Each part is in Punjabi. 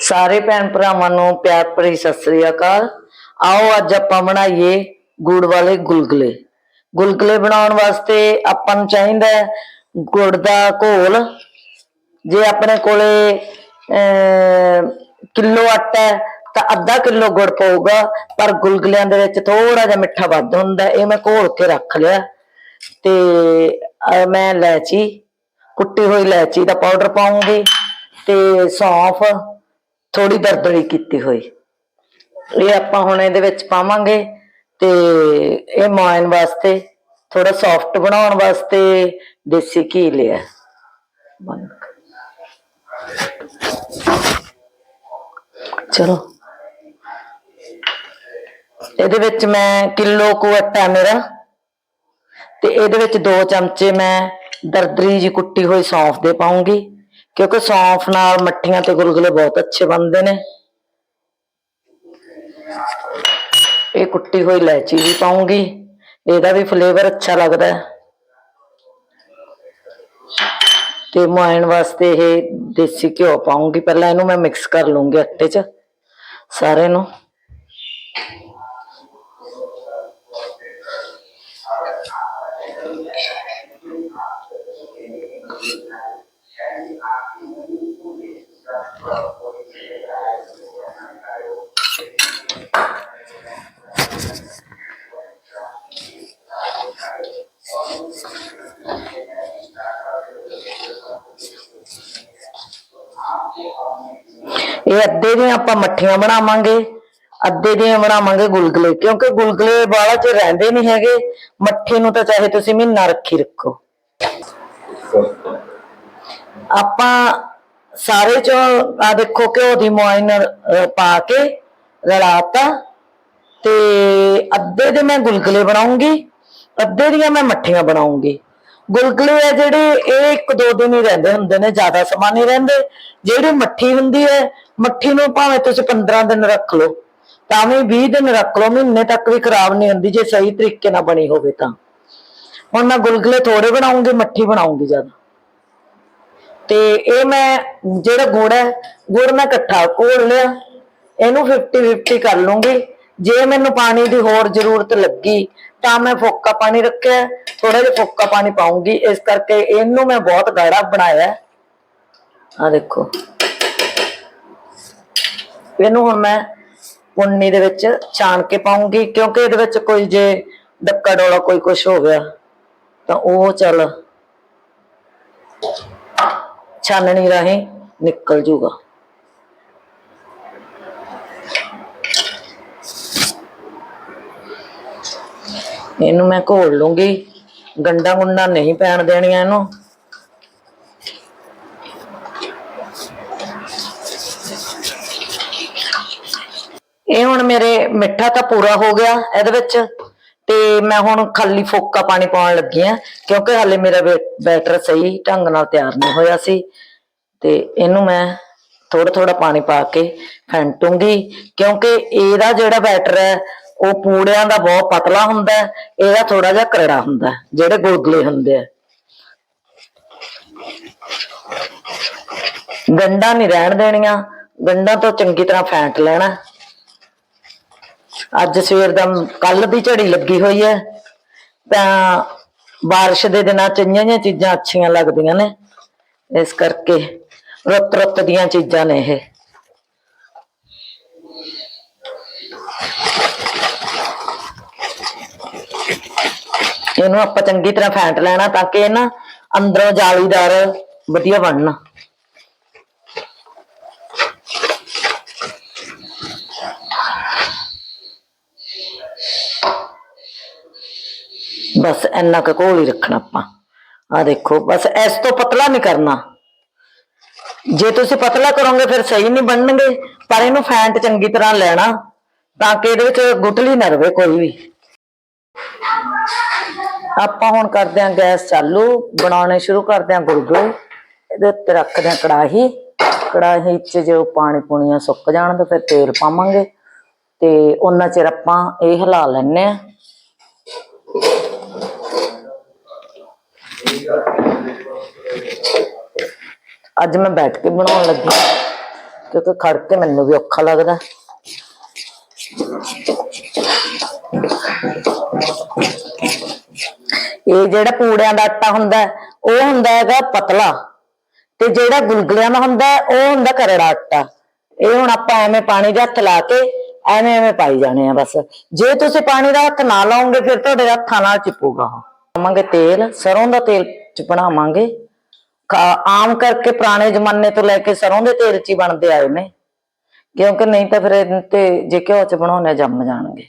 ਸਾਰੇ ਭੈਣ ਭਰਾਵਾਂ ਨੂੰ ਪਿਆਰ ਭਰੀ ਸਤਿ ਸ੍ਰੀ ਅਕਾਲ। ਆਓ ਅੱਜ ਆਪਾਂ ਬਣਾਈਏ ਗੁੜ ਵਾਲੇ ਗੁਲਗੁਲੇ। ਗੁਲਗੁਲੇ ਬਣਾਉਣ ਵਾਸਤੇ ਆਪਾਂ ਨੂੰ ਚਾਹੀਦਾ ਗੁੜ ਦਾ ਘੋਲ। ਜੇ ਆਪਣੇ ਕੋਲੇ ਕਿਲੋ ਆਟਾ ਤਾਂ ਅੱਧਾ ਕਿਲੋ ਗੁੜ ਪਊਗਾ, ਪਰ ਗੁਲਗੁਲਿਆਂ ਦੇ ਵਿੱਚ ਥੋੜਾ ਜਿਹਾ ਮਿੱਠਾ ਵੱਧ ਹੁੰਦਾ ਇਹ ਮੈਂ ਘੋਲ ਕੇ ਰੱਖ ਲਿਆ। ਤੇ ਮੈਂ ਇਲਾਇਚੀ, ਕੁੱਟੀ ਹੋਈ ਇਲਾਇਚੀ ਦਾ ਪਾਊਡਰ ਪਾਉਂਗੀ ਤੇ ਸੌਂਫ ਥੋੜੀ ਦਰਦਲੀ ਕੀਤੀ ਹੋਈ। ਇਹ ਆਪਾਂ ਹੁਣ ਇਹਦੇ ਵਿੱਚ ਪਾਵਾਂਗੇ ਤੇ ਇਹ ਮਾਇਨ ਵਾਸਤੇ ਥੋੜਾ ਸੌਫਟ ਬਣਾਉਣ ਵਾਸਤੇ ਦੇਸੀ ਘੀ ਲਿਆ। ਚਲੋ। ਇਹਦੇ ਵਿੱਚ ਮੈਂ ਕਿਲੋ ਕੁ ਆਟਾ ਮੇਰਾ, ਤੇ ਇਹਦੇ ਵਿੱਚ 2 ਚਮਚੇ ਮੈਂ ਦਰਦਰੀ ਜੀ ਕੁੱਟੀ ਹੋਈ ਸੌਂਫ ਦੇ ਪਾਉਂਗੀ। ਕਿਉਂਕਿ ਸੌਂਫ ਨਾਲ ਮੱਠੀਆਂ ਤੇ ਗੁਲਗੁਲੇ ਬਹੁਤ ਅੱਛੇ ਬਣਦੇ ਨੇ। ਇਹ ਕੁੱਟੀ ਹੋਈ ਇਲਾਇਚੀ ਵੀ ਪਾਉਂਗੀ, ਇਹਦਾ ਵੀ ਫਲੇਵਰ ਅੱਛਾ ਲੱਗਦਾ ਤੇ ਮਾਇਣ ਵਾਸਤੇ ਇਹ ਦੇਸੀ ਘਿਓ ਪਾਉਂਗੀ, ਪਹਿਲਾਂ ਇਹਨੂੰ ਮੈਂ ਮਿਕਸ ਕਰ ਲੂੰਗੀ ਆਟੇ 'ਚ ਸਾਰੇ ਨੂੰ। ਇਹ ਅੱਧੇ ਦੀਆਂ ਆਪਾਂ ਮੱਠੀਆਂ ਬਣਾਵਾਂਗੇ, ਅੱਧੇ ਦੀਆਂ ਬਣਾਵਾਂਗੇ ਗੁਲਗੁਲੇ, ਕਿਉਂਕਿ ਗੁਲਗਲੇ ਬਾਅਦ ਚ ਰਹਿੰਦੇ ਨਹੀਂ ਹੈਗੇ, ਮੱਠੇ ਨੂੰ ਤਾਂ ਚਾਹੇ ਤੁਸੀਂ ਮਹੀਨਾ ਰੱਖੀ ਰੱਖੋ। ਆਪਾਂ ਸਾਰੇ ਚੋਂ ਆ ਦੇਖੋ ਘਿਓ ਦੀ ਮੋਇਨ ਪਾ ਕੇ ਰਲਾਤਾ, ਤੇ ਅੱਧੇ ਦੇ ਮੈਂ ਗੁਲਗੁਲੇ ਬਣਾਉਂਗੀ, ਅੱਧੇ ਦੀਆਂ ਮੈਂ ਮੱਠੀਆਂ ਬਣਾਉਂਗੀ। ਗੁਲਗੁਲੇ ਆ ਜਿਹੜੇ, ਇਹ ਇੱਕ ਦੋ ਦਿਨ ਹੀ ਰਹਿੰਦੇ ਹੁੰਦੇ ਨੇ, ਜ਼ਿਆਦਾ ਸਮਾਂ ਨਹੀਂ ਰਹਿੰਦੇ। ਜਿਹੜੀ ਮੱਠੀ ਹੁੰਦੀ ਹੈ ਮੱਠੀ ਨੂੰ ਭਾਵੇਂ ਤੁਸੀਂ 15 ਦਿਨ ਰੱਖ ਲਓ ਤਾਂ ਵੀ 20 ਦਿਨ ਰੱਖ ਲਓ, ਮਹੀਨੇ ਤੱਕ ਵੀ ਖਰਾਬ ਨਹੀਂ ਹੁੰਦੀ, ਜੇ ਸਹੀ ਤਰੀਕੇ ਨਾਲ ਬਣੀ ਹੋਵੇ ਤਾਂ। ਹੁਣ ਮੈਂ ਗੁਲਗੁਲੇ ਥੋੜੇ ਬਣਾਉਂਗੀ, ਮੱਠੀ ਬਣਾਉਂਗੀ ਜ਼ਿਆਦਾ। ਤੇ ਇਹ ਮੈਂ, ਜਿਹੜਾ ਗੁੜ ਹੈ, ਗੁੜ ਮੈਂ ਇਕੱਠਾ ਘੋਲ ਲਿਆ, ਇਹਨੂੰ 50 50 ਕਰ ਲੂੰਗੀ। ਜੇ ਮੈਨੂੰ ਪਾਣੀ ਦੀ ਹੋਰ ਜ਼ਰੂਰਤ ਲੱਗੀ, ਤਾਂ ਮੈਂ ਫੋਕਾ ਪਾਣੀ ਰੱਖਿਆ ਥੋੜਾ ਜਿਹਾ ਫੋਕਾ ਪਾਣੀ ਪਾਉਂਗੀ, ਇਸ ਕਰਕੇ ਇਹਨੂੰ ਮੈਂ ਬਹੁਤ ਗਾੜਾ ਬਣਾਇਆ। ਆ ਦੇਖੋ। ਇਹਨੂੰ ਹੁਣ ਮੈਂ ਪੁੰਨੀ ਦੇ ਵਿੱਚ ਛਾਣ ਕੇ ਪਾਉਂਗੀ, ਕਿਉਂਕਿ ਇਹਦੇ ਵਿੱਚ ਕੋਈ ਜੇ ਡੱਕਾ ਡੋਲਾ ਕੋਈ ਕੁਝ ਹੋ ਗਿਆ, ਤਾਂ ਉਹ ਚੱਲ ਛਾਨਣੀ ਰਾਹੀਂ ਨਿਕਲ ਜੂਗਾ। ਇਹਨੂੰ ਮੈਂ ਘੋਲ ਲੂੰਗੀ, ਗੰਡਾ ਗੁੰਡਾ ਨਹੀਂ ਪੈਣ ਦੇਣੀਆਂ ਇਹਨੂੰ। ਇਹ ਹੁਣ ਮੇਰੇ ਮਿੱਠਾ ਤਾਂ ਪੂਰਾ ਹੋ ਗਿਆ ਇਹਦੇ ਵਿੱਚ ਤੇ ਮੈਂ ਹੁਣ ਖਾਲੀ ਫੋਕਾ ਪਾਣੀ ਪਾਉਣ ਲੱਗੀ ਆ ਕਿਉਂਕਿ ਹਾਲੇ ਮੇਰਾ ਬੈਟਰ ਸਹੀ ਢੰਗ ਨਾਲ ਤਿਆਰ ਨਹੀਂ ਹੋਇਆ ਸੀ। ਤੇ ਇਹਨੂੰ ਮੈਂ ਥੋੜਾ ਥੋੜਾ ਪਾਣੀ ਪਾ ਕੇ ਫੈਂਟੂੰਗੀ, ਕਿਉਂਕਿ ਇਹਦਾ ਜਿਹੜਾ ਬੈਟਰ ਹੈ, ਉਹ ਪੂੜਿਆਂ ਦਾ ਬਹੁਤ ਪਤਲਾ ਹੁੰਦਾ ਹੈ, ਇਹਦਾ ਥੋੜਾ ਜਿਹਾ ਕਰੜਾ ਹੁੰਦਾ ਜਿਹੜੇ ਗੁਲਗੁਲੇ ਹੁੰਦੇ ਆ। ਗੰਡਾ ਨਹੀਂ ਰਹਿਣ ਦੇਣੀਆਂ ਗੰਡਾ ਤੋਂ ਚੰਗੀ ਤਰ੍ਹਾਂ ਫੈਂਟ ਲੈਣਾ। ਅੱਜ ਸਵੇਰ ਦਾ ਕੱਲ ਦੀ ਝੜੀ ਲੱਗੀ ਹੋਈ ਹੈ, ਤਾਂ ਬਾਰਿਸ਼ ਦੇ ਦਿਨਾਂ ਚ ਇੰਨੀਆਂ ਚੀਜ਼ਾਂ ਅੱਛੀਆਂ ਲੱਗਦੀਆਂ ਨੇ, ਇਸ ਕਰਕੇ ਰੁੱਤ ਰੁੱਤ ਦੀਆਂ ਚੀਜ਼ਾਂ ਨੇ ਇਹ। ਇਹਨੂੰ ਆਪਾਂ ਚੰਗੀ ਤਰ੍ਹਾਂ ਫੈਂਟ ਲੈਣਾ ਤਾਂ ਕਿ ਇਹ ਨਾ ਅੰਦਰੋਂ ਜਾਲੀਦਾਰ ਵਧੀਆ ਬਣਨਾ। ਬਸ ਇੰਨਾ ਕੁ ਘੋਲ ਹੀ ਰੱਖਣਾ ਆਪਾਂ। ਆ ਦੇਖੋ, ਬਸ ਇਸ ਤੋਂ ਪਤਲਾ ਨਹੀਂ ਕਰਨਾ। ਜੇ ਤੁਸੀਂ ਪਤਲਾ ਕਰੋਗੇ ਫਿਰ ਸਹੀ ਨਹੀਂ ਬਣਨਗੇ, ਪਰ ਇਹਨੂੰ ਫੈਂਟ ਚੰਗੀ ਤਰ੍ਹਾਂ ਲੈਣਾ, ਤਾਂ ਕਿ ਇਹਦੇ ਵਿੱਚ ਗੁਟਲੀ ਨਾ ਰਵੇ ਕੋਈ ਵੀ। ਆਪਾਂ ਹੁਣ ਕਰਦੇ ਹਾਂ ਗੈਸ ਚਾਲੂ, ਬਣਾਉਣੇ ਸ਼ੁਰੂ ਕਰਦੇ ਹਾਂ ਗੁਲਗੁਲੇ ਇਹਦੇ ਉੱਤੇ ਰੱਖਦੇ ਹਾਂ ਕੜਾਹੀ। ਕੜਾਹੀ 'ਚ ਜੋ ਪਾਣੀ ਪੂਣੀਆਂ ਸੁੱਕ ਜਾਣ ਤਾਂ ਫਿਰ ਤੇਲ ਪਾਵਾਂਗੇ। ਤੇ ਉਹਨਾਂ ਚਿਰ ਆਪਾਂ ਇਹ ਹਿਲਾ ਲੈਣੇ ਆ ਅੱਜ ਮੈਂ ਬੈਠ ਕੇ ਬਣਾਉਣ ਲੱਗੀ ਕਿਉਂਕਿ ਖੜ ਕੇ ਮੈਨੂੰ ਵੀ ਔਖਾ ਲੱਗਦਾ। ਇਹ ਜਿਹੜਾ ਪੂੜਿਆਂ ਦਾ ਆਟਾ ਹੁੰਦਾ ਉਹ ਹੁੰਦਾ ਹੈਗਾ ਪਤਲਾ ਤੇ ਜਿਹੜਾ ਗੁਲਗੁਲਿਆਂ ਦਾ ਹੁੰਦਾ ਹੈ, ਉਹ ਹੁੰਦਾ ਕਰੜਾ ਆਟਾ। ਇਹ ਹੁਣ ਆਪਾਂ ਐਵੇਂ ਪਾਣੀ ਦੇ ਹੱਥ ਲਾ ਕੇ ਐਵੇਂ ਐਵੇਂ ਪਾਈ ਜਾਣੇ ਆ ਬਸ। ਜੇ ਤੁਸੀਂ ਪਾਣੀ ਦਾ ਹੱਥ ਨਾ ਲਾਓਗੇ ਫਿਰ ਤੁਹਾਡੇ ਹੱਥਾਂ ਨਾਲ ਚਿਪੂਗਾ ਪਾਵਾਂਗੇ ਤੇਲ, ਸਰੋਂ ਦਾ ਤੇਲ ਚ ਬਣਾਵਾਂਗੇ। ਆਮ ਕਰਕੇ ਪੁਰਾਣੇ ਜ਼ਮਾਨੇ ਤੋਂ ਲੈ ਕੇ ਸਰੋਂ ਦੇ ਤੇਲ ਚ ਹੀ ਬਣਦੇ ਆਏ ਨੇ। ਕਿਉਂਕਿ ਨਹੀਂ ਤਾਂ ਫਿਰ ਤੇ ਜੇ ਘਿਓ ਚ ਬਣਾਉਣੇ ਜੰਮ ਜਾਣਗੇ।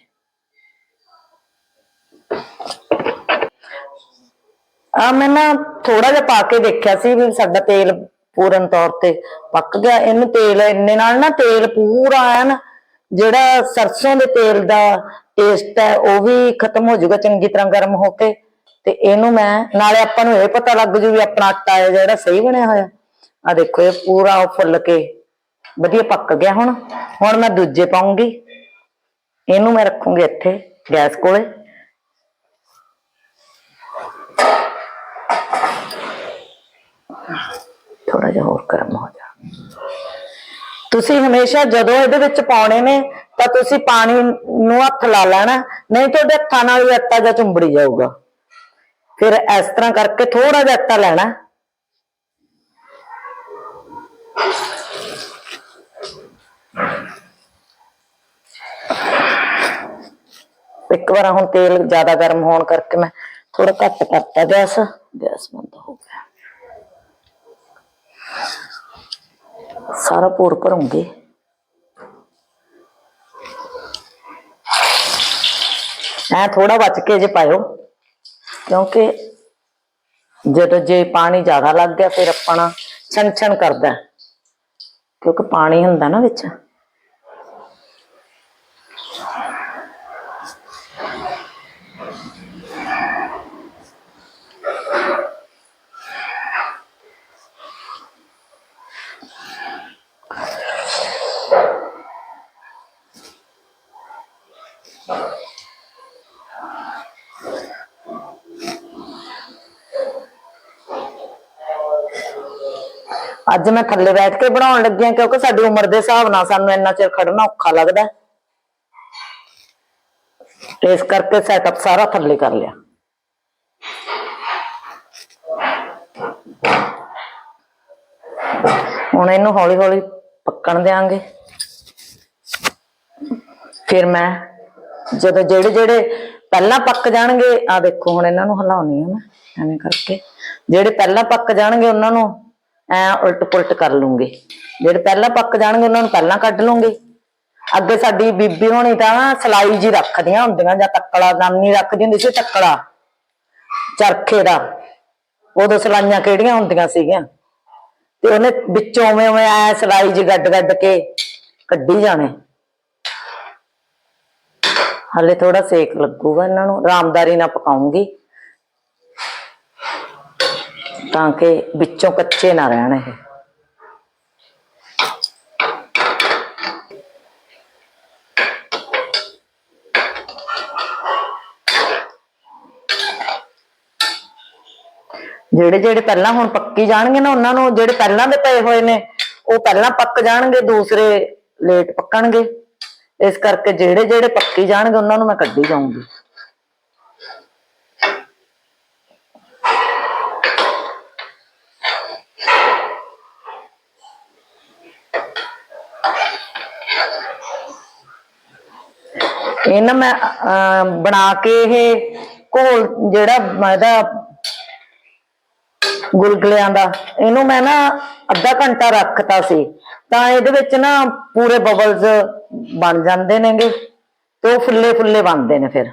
ਆ ਮੈਂ ਨਾ ਥੋੜਾ ਜਿਹਾ ਪਾ ਕੇ ਦੇਖਿਆ ਸੀ ਵੀ ਸਾਡਾ ਤੇਲ ਪੂਰਨ ਤੌਰ ਤੇ ਪੱਕ ਗਿਆ। ਇਹਨੂੰ ਤੇਲ, ਇੰਨੇ ਨਾਲ ਨਾ ਤੇਲ ਪੂਰਾ ਐਨ, ਜਿਹੜਾ ਸਰਸੋਂ ਦੇ ਤੇਲ ਦਾ ਟੇਸਟ ਹੈ, ਉਹ ਵੀ ਖਤਮ ਹੋ ਜਾਊਗਾ, ਚੰਗੀ ਤਰ੍ਹਾਂ ਗਰਮ ਹੋ ਕੇ। ਤੇ ਇਹਨੂੰ ਮੈਂ, ਨਾਲੇ ਆਪਾਂ ਨੂੰ ਇਹ ਪਤਾ ਲੱਗ ਜੂ ਵੀ ਆਪਣਾ ਆਟਾ ਹੈ ਜਿਹੜਾ ਸਹੀ ਬਣਿਆ ਹੋਇਆ। ਆ ਦੇਖੋ, ਇਹ ਪੂਰਾ ਉਹ ਫੁੱਲ ਕੇ ਵਧੀਆ ਪੱਕ ਗਿਆ ਹੁਣ। ਹੁਣ ਮੈਂ ਦੂਜੇ ਪਾਉਂਗੀ। ਇਹਨੂੰ ਮੈਂ ਰੱਖੂੰਗੀ ਇੱਥੇ, ਗੈਸ ਕੋਲੇ। ਥੋੜਾ ਜਿਹਾ ਹੋਰ ਗਰਮ ਹੋ ਜਾ। ਤੁਸੀਂ ਹਮੇਸ਼ਾ ਜਦੋਂ ਇਹਦੇ ਵਿੱਚ ਪਾਉਣੇ ਨੇ, ਤਾਂ ਤੁਸੀਂ ਪਾਣੀ ਨੂੰ ਹੱਥ ਲਾ ਲੈਣਾ, ਨਹੀਂ ਤੁਹਾਡੇ ਹੱਥਾਂ ਨਾਲ ਵੀ ਆਟਾ ਜਾਂ ਚੁੰਬੜੀ ਜਾਊਗਾ। ਫਿਰ ਇਸ ਤਰ੍ਹਾਂ ਕਰਕੇ ਥੋੜਾ ਜਿਹਾ ਆਟਾ ਲੈਣਾ ਇੱਕ ਵਾਰ ਹੁਣ ਤੇਲ ਜ਼ਿਆਦਾ ਗਰਮ ਹੋਣ ਕਰਕੇ ਮੈਂ ਥੋੜਾ ਘੱਟ ਕਰਤਾ ਗੈਸ ਗੈਸ ਬੰਦ ਹੋ ਗਿਆ ਸਾਰਾ ਪੂਰ ਭਰੂੰਗੀ ਐ ਥੋੜਾ ਬਚ ਕੇ ਜੇ ਪਾਇਓ ਕਿਉਂਕਿ ਜਦੋਂ ਜੇ ਪਾਣੀ ਜ਼ਿਆਦਾ ਲੱਗ ਗਿਆ, ਫਿਰ ਆਪਣਾ ਛਣ ਛਣ ਕਰਦਾ ਕਿਉਂਕਿ ਪਾਣੀ ਹੁੰਦਾ ਨਾ ਵਿੱਚ। ਅੱਜ ਮੈਂ ਥੱਲੇ ਬੈਠ ਕੇ ਬਣਾਉਣ ਲੱਗੀ ਹਾਂ ਕਿਉਂਕਿ ਸਾਡੀ ਉਮਰ ਦੇ ਹਿਸਾਬ ਨਾਲ ਸਾਨੂੰ ਇੰਨਾ ਚਿਰ ਖੜਨਾ ਔਖਾ ਲੱਗਦਾ ਤੇ ਇਸ ਕਰਕੇ ਸੈਟਅਪ ਸਾਰਾ ਥੱਲੇ ਕਰ ਲਿਆ। ਹੁਣ ਇਹਨੂੰ ਹੌਲੀ ਹੌਲੀ ਪੱਕਣ ਦੇਾਂਗੇ ਫਿਰ ਮੈਂ ਜਦੋਂ ਜਿਹੜੇ ਜਿਹੜੇ ਪਹਿਲਾਂ ਪੱਕ ਜਾਣਗੇ ਆ ਦੇਖੋ ਹੁਣ ਇਹਨਾਂ ਨੂੰ ਹਿਲਾਉਣੀ ਆ ਮੈਂ, ਐਵੇਂ ਕਰਕੇ। ਜਿਹੜੇ ਪਹਿਲਾਂ ਪੱਕ ਜਾਣਗੇ, ਉਹਨਾਂ ਨੂੰ ਐ ਉਲਟ ਪੁਲਟ ਕਰ ਲੂੰਗੇ। ਜਿਹੜੇ ਪਹਿਲਾਂ ਪੱਕ ਜਾਣਗੇ, ਉਹਨਾਂ ਨੂੰ ਪਹਿਲਾਂ ਕੱਢ ਲੂੰਗੀ। ਅੱਗੇ ਸਾਡੀ ਬੀਬੀ ਹੋਣੀ ਤਾਂ ਸਲਾਈ ਜੀ ਰੱਖਦੀਆਂ ਹੁੰਦੀਆਂ ਜਾਂ ਤੱਕੜਾ ਨਾਨੀ ਰੱਖਦੀ ਹੁੰਦੀ ਸੀ ਤੱਕੜਾ ਚਰਖੇ ਦਾ। ਉਦੋਂ ਸਲਾਈਆਂ ਕਿਹੜੀਆਂ ਹੁੰਦੀਆਂ ਸੀਗੀਆਂ? ਤੇ ਉਹਨੇ ਵਿੱਚੋਂ ਉਵੇਂ ਉਵੇਂ ਐ ਸਲਾਈ ਜੀ ਗੱਡ ਗੱਡ ਕੇ ਕੱਢੀ ਜਾਣੇ। ਹਲੇ ਥੋੜਾ ਸੇਕ ਲੱਗੂਗਾ ਇਹਨਾਂ ਨੂੰ। ਆਰਾਮਦਾਰੀ ਨਾਲ ਪਕਾਉਂਗੀ। ਤਾਂ ਕਿ ਵਿੱਚੋਂ ਕੱਚੇ ਨਾ ਰਹਿਣ ਇਹ। ਜਿਹੜੇ ਜਿਹੜੇ ਪਹਿਲਾਂ ਹੁਣ ਪੱਕੀ ਜਾਣਗੇ ਨਾ ਉਹਨਾਂ ਨੂੰ, ਜਿਹੜੇ ਪਹਿਲਾਂ ਦੇ ਪਏ ਹੋਏ ਨੇ, ਉਹ ਪਹਿਲਾਂ ਪੱਕ ਜਾਣਗੇ, ਦੂਸਰੇ ਲੇਟ ਪੱਕਣਗੇ। ਇਸ ਕਰਕੇ ਜਿਹੜੇ ਜਿਹੜੇ ਪੱਕੀ ਜਾਣਗੇ, ਉਹਨਾਂ ਨੂੰ ਮੈਂ ਕੱਢੀ ਜਾਊਂਗੀ। ਇਹ ਨਾ ਮੈਂ ਅਹ, ਬਣਾ ਕੇ ਇਹ ਘੋਲ ਜਿਹੜਾ ਇਹਦਾ ਗੁਲਗੁਲਿਆਂ ਦਾ ਇਹਨੂੰ ਮੈਂ ਨਾ ਅੱਧਾ ਘੰਟਾ ਰੱਖਤਾ ਸੀ। ਤਾਂ ਇਹਦੇ ਵਿੱਚ ਨਾ ਪੂਰੇ ਬਬਲਸ ਬਣ ਜਾਂਦੇ ਨੇਗੇ ਤੇ ਉਹ ਫੁੱਲੇ ਫੁੱਲੇ ਬਣਦੇ ਨੇ ਫਿਰ।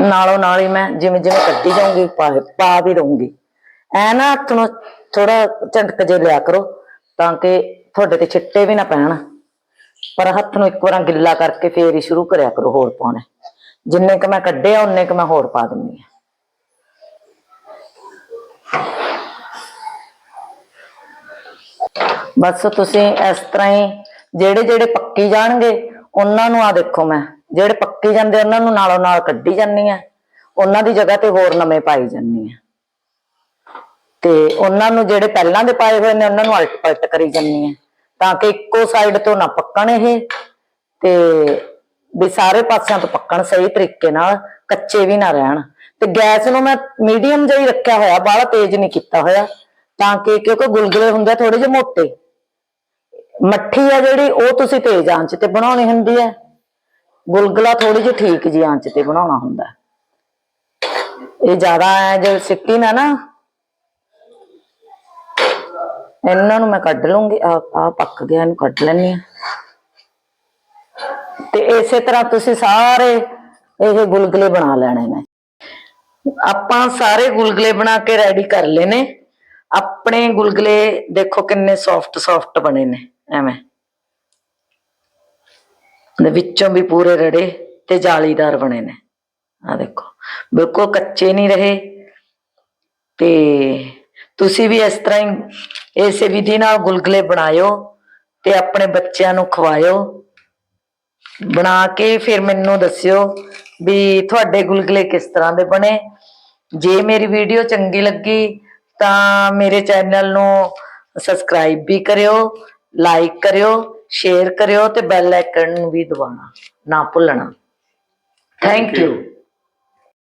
ਨਾਲੋਂ ਨਾਲ ਹੀ ਮੈਂ ਜਿਵੇਂ ਜਿਵੇਂ ਕੱਢੀ ਜਾਊਂਗੀ, ਪਾ ਪਾ ਵੀ ਰਹੂੰਗੀ ਐ ਨਾ ਹੱਥ ਨੂੰ ਥੋੜਾ ਝਟਕ ਜੇ ਲਿਆ ਕਰੋ, ਤਾਂ ਕਿ ਤੁਹਾਡੇ ਤੇ ਛਿੱਟੇ ਵੀ ਨਾ ਪੈਣ। ਪਰ ਹੱਥ ਨੂੰ ਇੱਕ ਵਾਰ ਗਿੱਲਾ ਕਰਕੇ ਫੇਰ ਹੀ ਸ਼ੁਰੂ ਕਰਿਆ ਕਰੋ ਹੋਰ ਪਾਉਣੇ। ਜਿੰਨੇ ਕ ਮੈਂ ਕੱਢਿਆ ਆ ਉਨੇ ਕ ਮੈਂ ਹੋਰ ਪਾ ਦਿੰਨੀ ਆ। ਬਸ ਤੁਸੀਂ ਇਸ ਤਰ੍ਹਾਂ ਹੀ, ਜਿਹੜੇ ਜਿਹੜੇ ਪੱਕੀ ਜਾਣਗੇ, ਉਹਨਾਂ ਨੂੰ ਆ ਦੇਖੋ ਮੈਂ। ਜਿਹੜੇ ਪੱਕੀ ਜਾਂਦੇ ਉਹਨਾਂ ਨੂੰ ਨਾਲੋਂ ਨਾਲ ਕੱਢੀ ਜਾਂਦੀ ਆ। ਉਹਨਾਂ ਦੀ ਜਗ੍ਹਾ ਤੇ ਹੋਰ ਨਵੇਂ ਪਾਈ ਜਾਂਦੀ ਆ। ਤੇ ਉਹਨਾਂ ਨੂੰ ਜਿਹੜੇ ਪਹਿਲਾਂ ਦੇ ਪਾਏ ਹੋਏ ਨੇ, ਉਹਨਾਂ ਨੂੰ ਅਲਟ ਪਲਟ ਕਰੀ ਜਾਂਦੀ ਆ। ਤਾਂ ਕਿ ਇੱਕੋ ਸਾਈਡ ਤੋਂ ਨਾ ਪੱਕਣ ਇਹ, ਤੇ ਵੀ ਸਾਰੇ ਪਾਸਿਆਂ ਤੋਂ ਪੱਕਣ ਸਹੀ ਤਰੀਕੇ ਨਾਲ, ਕੱਚੇ ਵੀ ਨਾ ਰਹਿਣ। ਤੇ ਗੈਸ ਨੂੰ ਮੈਂ ਮੀਡੀਅਮ ਜਿਹਾ ਹੀ ਰੱਖਿਆ ਹੋਇਆ, ਬਾਹਲਾ ਤੇਜ਼ ਨਹੀਂ ਕੀਤਾ ਹੋਇਆ। ਤਾਂ ਕਿ ਕਿਉਂਕਿ ਗੁਲਗੁਲੇ ਹੁੰਦੇ ਥੋੜੇ ਜਿਹੇ ਮੋਟੇ। ਮੱਠੀ ਆ ਜਿਹੜੀ, ਉਹ ਤੁਸੀਂ ਤੇਜ਼ ਆਂਚ ਤੇ ਬਣਾਉਣੀ ਹੁੰਦੀ ਹੈ ਗੁਲਗੁਲਾ ਥੋੜੀ ਜਿਹੀ ਠੀਕ ਜੀ ਆਂਚ ਤੇ ਬਣਾਉਣਾ ਹੁੰਦਾ। ਇਹ ਜ਼ਿਆਦਾ ਹੈ ਜੇ ਸਿੱਟੀ ਨਾ ਨਾ, ਇਹਨਾਂ ਨੂੰ ਮੈਂ ਕੱਢ ਲੂੰਗੀ ਆ ਆ ਪੱਕ ਗਿਆ, ਇਹਨੂੰ ਕੱਢ ਲੈਣੀ ਆ ਤੇ ਇਸੇ ਤਰ੍ਹਾਂ ਤੁਸੀਂ ਸਾਰੇ ਇਹ ਗੁਲਗੁਲੇ ਬਣਾ ਲੈਣੇ ਨੇ। ਆਪਾਂ ਸਾਰੇ ਗੁਲਗੁਲੇ ਬਣਾ ਕੇ ਰੈਡੀ ਕਰ ਲਏ ਨੇ। ਆਪਣੇ ਗੁਲਗੁਲੇ ਦੇਖੋ ਕਿੰਨੇ ਸੌਫਟ ਸੌਫਟ ਬਣੇ ਨੇ, ਐਵੇਂ। ਦੇ ਵਿੱਚੋਂ ਵੀ ਪੂਰੇ ਰੜੇ ਤੇ ਜਾਲੀਦਾਰ ਬਣੇ ਨੇ। ਆ ਦੇਖੋ, ਬਿਲਕੁਲ ਕੱਚੇ ਨਹੀਂ ਰਹੇ। ਤੇ ਤੁਸੀਂ ਵੀ ਇਸ ਤਰ੍ਹਾਂ ਹੀ ਇਸੇ ਵਿਧੀ ਨਾਲ ਗੁਲਗੁਲੇ ਬਣਾਇਓ ਤੇ ਆਪਣੇ ਬੱਚਿਆਂ ਨੂੰ ਖਵਾਇਓ। ਬਣਾ ਕੇ ਫਿਰ ਮੈਨੂੰ ਦੱਸਿਓ ਵੀ ਤੁਹਾਡੇ ਗੁਲਗੁਲੇ ਕਿਸ ਤਰ੍ਹਾਂ ਦੇ ਬਣੇ। ਜੇ ਮੇਰੀ ਵੀਡੀਓ ਚੰਗੀ ਲੱਗੀ ਤਾਂ ਮੇਰੇ ਚੈਨਲ ਨੂੰ ਸਬਸਕ੍ਰਾਈਬ ਵੀ ਕਰਿਓ, ਲਾਈਕ ਕਰਿਓ ਸ਼ੇਅਰ ਕਰਿਓ ਤੇ ਬੈਲ ਆਈਕਨ ਨੂੰ ਵੀ ਦਬਾਉਣਾ ਨਾ ਭੁੱਲਣਾ। Thank you